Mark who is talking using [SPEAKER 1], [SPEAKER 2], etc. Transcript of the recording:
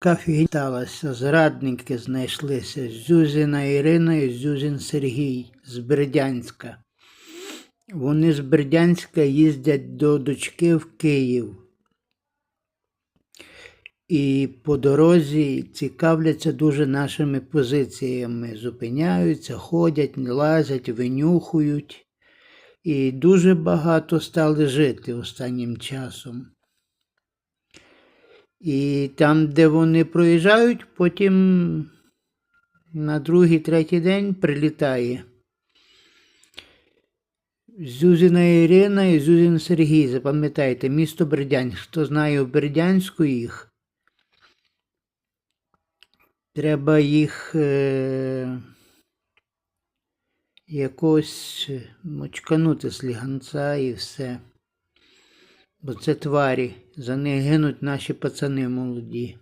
[SPEAKER 1] Кафі сталося, зрадники знайшлися. Зюзина Ірина і Зюзин Сергій з Бердянська. Вони з Бердянська їздять до дочки в Київ. І по дорозі цікавляться дуже нашими позиціями. Зупиняються, ходять, лазять, винюхують. І дуже багато стали жити останнім часом. І там, де вони проїжджають, потім на другий, третій день прилітає. Зюзина Ірина і Зюзин Сергій, запам'ятайте, місто Бердянськ. Хто знає в Бердянську їх, треба їх е- якось мочканути з ліганця і все. Бо це тварі, за них гинуть наші пацани молоді.